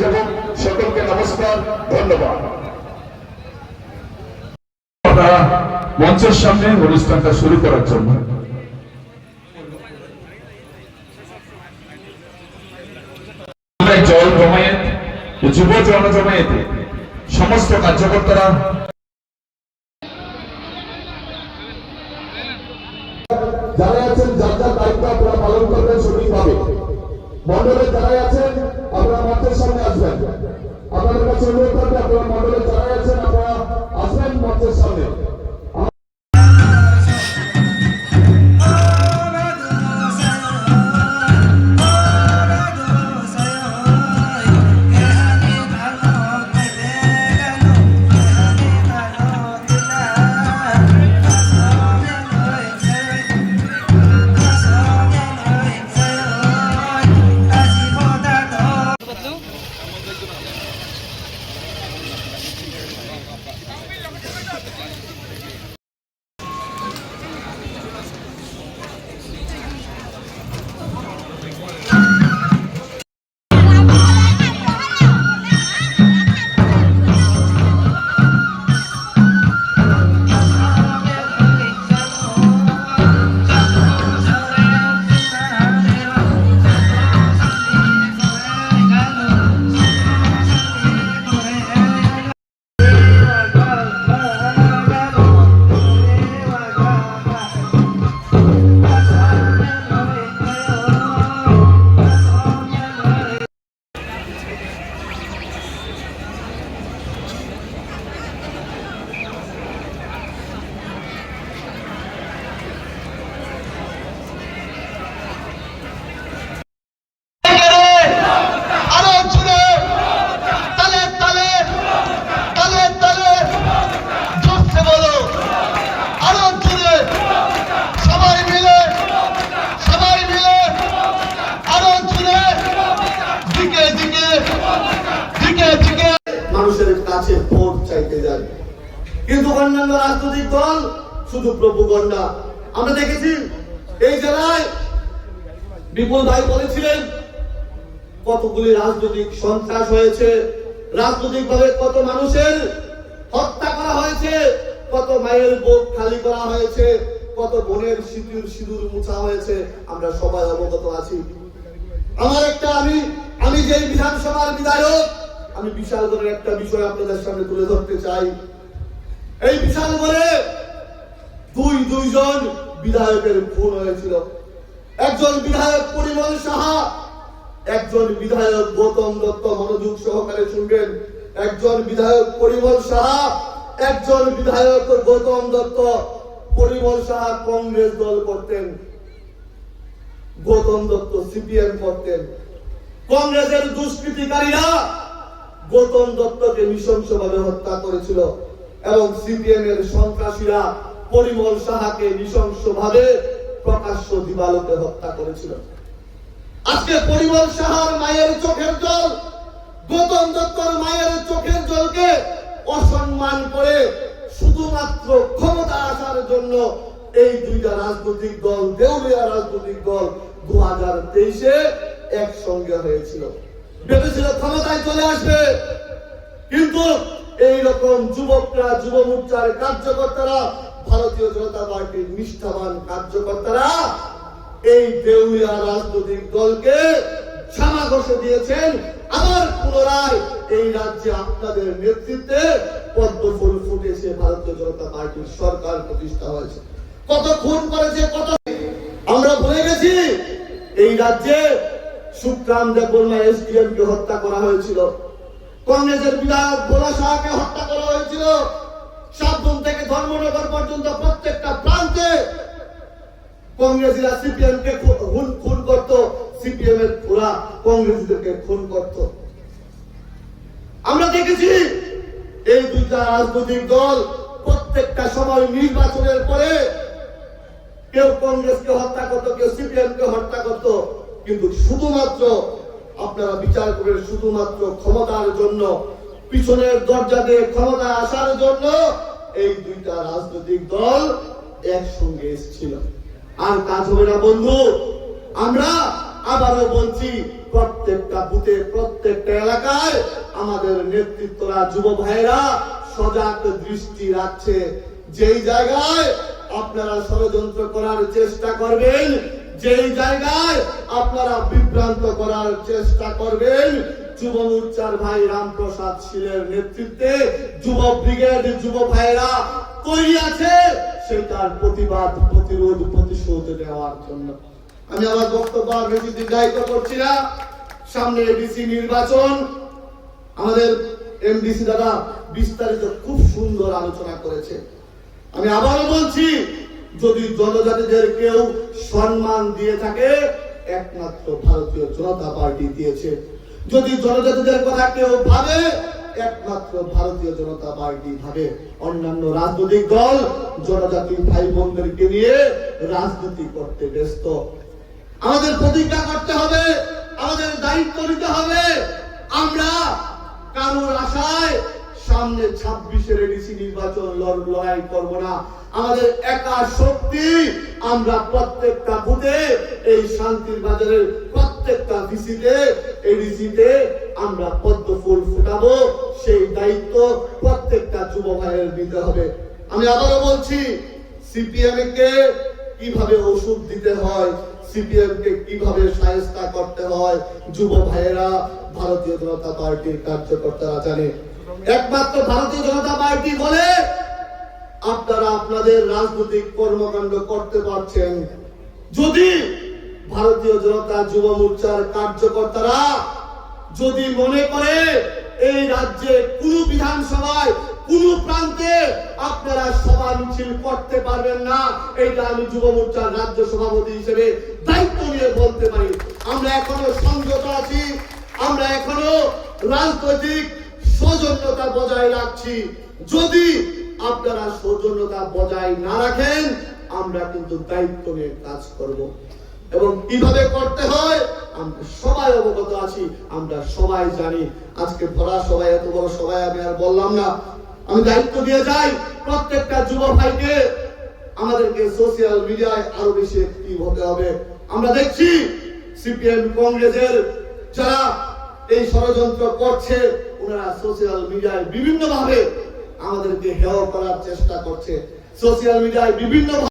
যাব সকলকে নমস্কার, ধন্যবাদ। মঞ্চের সামনে অনুষ্ঠানটা শুরু করার জন্য। জল জমায়েত, যুব জন জমায়েতে সমস্ত কার্যকর্তারা আসবেন আপনাদের কাছে অনুরোধ থাকবে আপনারা মন্ডলে যারা আছেন আপনারা আসবেন মঞ্চের সামনে। কিন্তু অন্যান্য রাজনৈতিক দল শুধু প্রভুগণ্ডা আমরা দেখেছি এই জেলায় বিপুল ভাই বলেছিলেন, কতগুলি রাজনৈতিক সন্ত্রাস হয়েছে রাজনৈতিক ভাবে কত মানুষের হত্যা করা হয়েছে, কত মায়ের বুক খালি করা হয়েছে, কত বোনের সিঁদুর সিঁদুর মুছা হয়েছে, আমরা সবাই অবগত আছি। আমার একটা আমি আমি যে বিধানসভার বিধায়ক, আমি বিশাল করে একটা বিষয় আপনাদের সামনে তুলে ধরতে চাই। এই বিশাল করে দুই দুইজন বিধায়কের খুন হয়েছিল। একজন বিধায়ক পরিমল সাহা, একজন বিধায়ক গৌতম দত্ত মনোযোগ সহকারে শুনবেন। একজন বিধায়ক পরিমল সাহা, একজন বিধায়ক গৌতম দত্ত। পরিমল সাহা কংগ্রেস দল করতেন, গৌতম দত্ত সিপিএম করতেন। কংগ্রেসের দুষ্কৃতিকারীরা গৌতম দত্তকে নৃশংসভাবে হত্যা করেছিল। এবং সিপিএম এর সন্ত্রাসীরা পরিমল সাহাকে নৃশংসভাবে প্রকাশ্য দিবালোকে হত্যা করেছিল। আজকে পরিমল সাহার মায়ের চোখের জল, গৌতম দত্তর মায়ের চোখের জলকে অসম্মান করে শুধুমাত্র ক্ষমতা আসার জন্য এই দুইটা রাজনৈতিক দল, দেউলিয়া রাজনৈতিক দল দু হাজার তেইশে একসঙ্গে হয়েছিল। ভেবেছিল ক্ষমতায় চলে আসবে কিন্তু এই রকম যুবকরা যুব মোর্চার কার্যকর্তারা, ভারতীয় জনতা পার্টির নিষ্ঠাবান কার্যকর্তারা এই দেউলিয়া রাজনৈতিক দলকে ক্ষমা ঘষে দিয়েছেন। আবার পুনরায় এই রাজ্যে আপনাদের নেতৃত্বে পদ্ম ফুল ফুটেছে ভারতীয় জনতা পার্টির সরকার প্রতিষ্ঠা হয়েছে। কত খুন করেছে, কত আমরা ভুলে গেছি, এই রাজ্যে সুখরাম দেববর্মা এসডিএম কে হত্যা করা হয়েছিল। কংগ্রেসের বিধায়ক ভোলা শাহকে হত্যা করা হয়েছিল। সাতজন থেকে ধর্মনগর পর্যন্ত প্রত্যেকটা প্রান্তে কংগ্রেসীরা সিপিএম কে খুন খুন করত সিপিএম এর ওরা কংগ্রেসীদেরকে খুন করত। আমরা দেখেছি, এই দুইটা রাজনৈতিক দল প্রত্যেকটা সময় নির্বাচনের পরে কেউ কংগ্রেসকে হত্যা করত, কেউ সিপিএম কে হত্যা করত। কিন্তু শুধুমাত্র আপনারা বিচার করেন শুধুমাত্র ক্ষমতার জন্য, পিছনের দরজা দিয়ে ক্ষমতা আসার জন্য এই দুইটা রাজনৈতিক দল একসঙ্গে এসেছিল। আর কাজ হবে না, বন্ধু, আমরা আবারও বলছি, প্রত্যেকটা বুথে, প্রত্যেকটা এলাকায় আমাদের নেতৃত্বরা, যুব ভাইরা সজাগ দৃষ্টি রাখছে। যেই জায়গায় আপনারা ষড়যন্ত্র করার চেষ্টা করবেন যেই জায়গায় আপনারা বিভ্রান্ত করার চেষ্টা করবেন, যুব মোর্চার ভাই রামপ্রসাদ শীলের নেতৃত্বে যুব ব্রিগেড যুব ভাইরা তৈরি আছে সেটার প্রতিবাদ, প্রতিরোধ, প্রতিশোধ নেওয়ার জন্য। আমি আমার বক্তব্য আর বেশি দীর্ঘায়িত করছি না। সামনে এডিসি নির্বাচন। আমাদের এমডিসি দাদা বিস্তারিত খুব সুন্দর আলোচনা করেছে। আমি আবারও বলছি যদি জনজাতিদের কেউ সম্মান দিয়ে থাকে, একমাত্র ভারতীয় জনতা পার্টি দিয়েছে। যদি জনজাতিদের কথা কেউ ভাবে, একমাত্র ভারতীয় জনতা পার্টি ভাবে। অন্যান্য রাজনৈতিক দল জনজাতি ভাই বোনদেরকে নিয়ে রাজনীতি করতে ব্যস্ত। আমাদের প্রতিজ্ঞা করতে হবে, আমাদের দায়িত্ব নিতে হবে। আমরা কারোর ছাব্বিশের এডিসি নির্বাচন লড়াই না। আমাদের একা শক্তি, আমরা প্রত্যেকটা বুথে এই শান্তির বাজারের প্রত্যেকটা ডিসিতে এডিসিতে আমরা পদ্ম ফুল ফুটাবো। সেই দায়িত্ব প্রত্যেকটা যুব ভাইয়ের হবে। আমি আবারও বলছি সিপিএম কে কীভাবে ওষুধ দিতে হয় সিপিএম কে কীভাবে সায়স্তা করতে হয়, যুব ভাইয়েরা, ভারতীয় জনতা পার্টির কার্যকর্তারা জানে। একমাত্র ভারতীয় জনতা পার্টি বলে আপনারা আপনাদের রাজনৈতিক কর্মকাণ্ড করতে পারছেন। যদি ভারতীয় জনতা যুব মোর্চার কার্যকর্তারা যদি মনে করে এই রাজ্যে কোন বিধানসভায়, কোন প্রান্তে আপনারা সভা মিছিল করতে পারবেন না এটা আমি যুব মোর্চার রাজ্য সভাপতি হিসেবে দায়িত্ব নিয়ে বলতে পারি। আমরা এখনও সংযত আছি, আমরা এখনও রাজনৈতিক সৌজন্যতা বজায় রাখছি। যদি আপনারা সৌজন্যতা বজায় না রাখেন, আমরা কিন্তু দায়িত্ব নিয়ে কাজ করব। এবং কীভাবে করতে হয়, আমরা সবাই অবগত আছি, আমরা সবাই জানি। আজকে ভরা সবাই, এত বড় সবাই আমি আর বললাম না। আমি দায়িত্ব দিয়ে যাই, প্রত্যেকটা যুব ভাইকে। আমাদেরকে সোশ্যাল মিডিয়ায় আরও বেশি অ্যাক্টিভ হতে হবে। আমরা দেখছি, সিপিএম কংগ্রেসের যারা এই ষড়যন্ত্র করছে ওনারা সোশ্যাল মিডিয়ায় বিভিন্নভাবে আমাদেরকে হেয় করার চেষ্টা করছে সোশ্যাল মিডিয়ায় বিভিন্ন